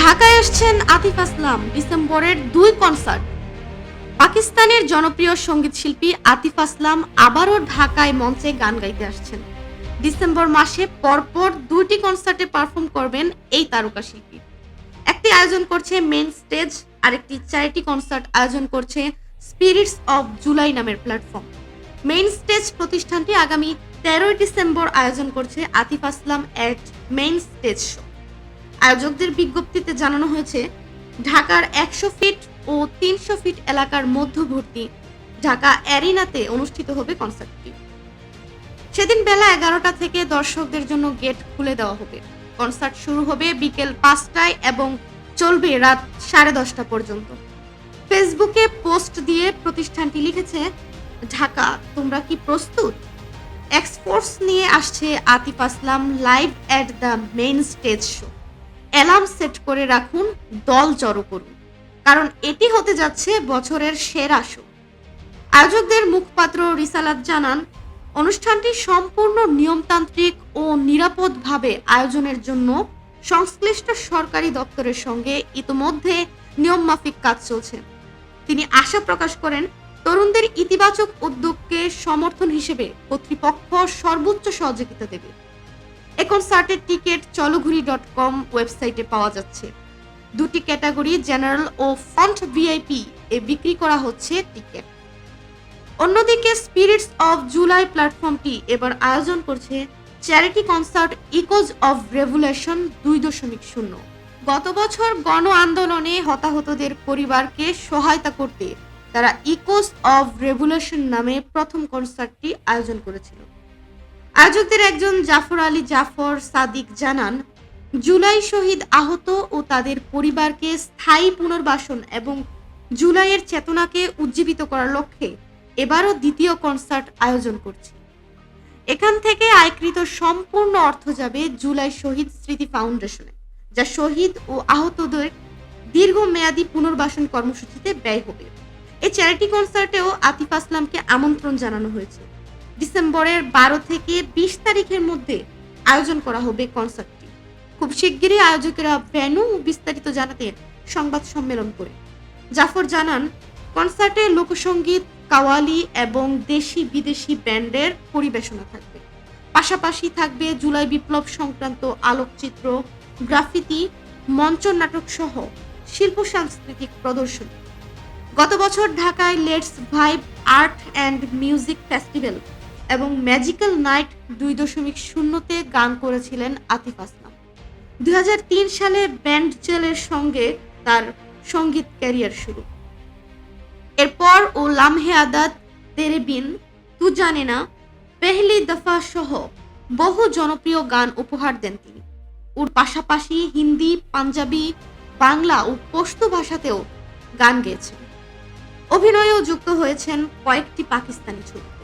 ঢাকায় আসছেন আতিফ আসলাম, ডিসেম্বরের দুই কনসার্ট পাকিস্তানের জনপ্রিয় সংগীত শিল্পী আতিফ আসলাম আবারও ঢাকায় মঞ্চে গান গাইতে আসছেন। ডিসেম্বর মাসে পরপর দুইটি কনসার্টে পারফর্ম করবেন এই তারকা শিল্পী। একটি আয়োজন করছে মেন স্টেজ আরেকটি চ্যারিটি কনসার্ট আয়োজন করছে স্পিরিটস অফ জুলাই নামের প্ল্যাটফর্ম মেইন স্টেজ প্রতিষ্ঠানটি আগামী তেরোই ডিসেম্বর আয়োজন করছে Atif Aslam at main stage show আয়োজকদের বিজ্ঞপ্তিতে জানানো হয়েছে, ঢাকার একশো ফিট ও তিনশো ফিট এলাকার মধ্যবর্তী ঢাকা অ্যারিনাতে অনুষ্ঠিত হবে কনসার্টটি। সেদিন বেলা এগারোটা থেকে দর্শকদের জন্য গেট খুলে দেওয়া হবে। কনসার্ট শুরু হবে বিকেল পাঁচটায় এবং চলবে রাত সাড়ে দশটা পর্যন্ত। ফেসবুকে পোস্ট দিয়ে প্রতিষ্ঠানটি লিখেছে, ঢাকা, তোমরা কি প্রস্তুত? এক্সপোর্টস নিয়ে আসছে Atif Aslam live at the main stage show. Alarm set করে রাখুন, দল জড়ো করুন। কারণ এটি হতে যাচ্ছে বছরের সেরা শো। আয়োজকদের মুখপাত্র রিসালাত জানান, অনুষ্ঠানটি সম্পূর্ণ নিয়মতান্ত্রিক ও নিরাপদভাবে আয়োজনের জন্য সংশ্লিষ্ট সরকারি দপ্তরের সঙ্গে ইতোমধ্যে নিয়মমাফিক কাজ চলছে। তিনি আশা প্রকাশ করেন, তরুণদের ইতিবাচক উদ্যোগকে সমর্থন হিসেবে কর্তৃপক্ষ সর্বোচ্চ সহযোগিতা দেবে। এ কনসার্টের টিকিট চলঘুরি ডট কম ওয়েবসাইটে পাওয়া যাচ্ছে। দুটি ক্যাটাগরি জেনারেল ও ফন্ট ভিআইপি এ বিক্রি করা হচ্ছে টিকিট অন্যদিকে স্পিরিটস অফ জুলাই প্ল্যাটফর্মটি এবার আয়োজন করছে charity concert echoes of revolution দুই দশমিক শূন্য। গত বছর গণ আন্দোলনে হতাহতদের পরিবারকে সহায়তা করতে তারা ইকোস অফ রেভুলেশন নামে প্রথম কনসার্টটি আয়োজন করেছিল। আয়োজকদের একজন জাফর আলী জাফর সাদিক জানান, জুলাই শহীদ আহত ও তাদের পরিবারকে স্থায়ী পুনর্বাসন এবং জুলাইয়ের চেতনাকে উজ্জীবিত করার লক্ষ্যে এবারও দ্বিতীয় কনসার্ট আয়োজন করছি। এখান থেকে আয়কৃত সম্পূর্ণ অর্থ যাবে জুলাই শহীদ স্মৃতি ফাউন্ডেশনে, যা শহীদ ও আহতদের দীর্ঘমেয়াদী পুনর্বাসন কর্মসূচিতে ব্যয় হবে। এই চ্যারিটি কনসার্টেও আতিফ আসলামকে আমন্ত্রণ জানানো হয়েছে। ডিসেম্বরের বারো থেকে বিশ তারিখের মধ্যে আয়োজন করা হবে কনসার্টটি খুব শিগগিরই আয়োজকেরা ভেন্যু বিস্তারিত জানাতে সংবাদ সম্মেলন করে। জাফর জানান কনসার্টে লোকসঙ্গীত কাওয়ালি এবং দেশি বিদেশি ব্যান্ডের পরিবেশনা থাকবে। পাশাপাশি থাকবে জুলাই বিপ্লব সংক্রান্ত আলোকচিত্র, গ্রাফিতি, মঞ্চ নাটক সহ শিল্প সাংস্কৃতিক প্রদর্শনী। গত বছর ঢাকায় let's vibe art and music festival এবং ম্যাজিক্যাল নাইট দুই দশমিক শূন্যতে গান করেছিলেন আতিফ আসলাম। দুই হাজার তিন সালে ব্যান্ড জেলের সঙ্গে তার সংগীত ক্যারিয়ার শুরু। এরপর ও লামহে আদাত, তেরে বিন, তু জানে না, পেহলি দফা সহ বহু জনপ্রিয় গান উপহার দেন তিনি। ওর পাশাপাশি হিন্দি, পাঞ্জাবি, বাংলা ও পশতু ভাষাতেও গান গেয়েছেন। অভিনয়েও যুক্ত হয়েছেন কয়েকটি পাকিস্তানি ছবি।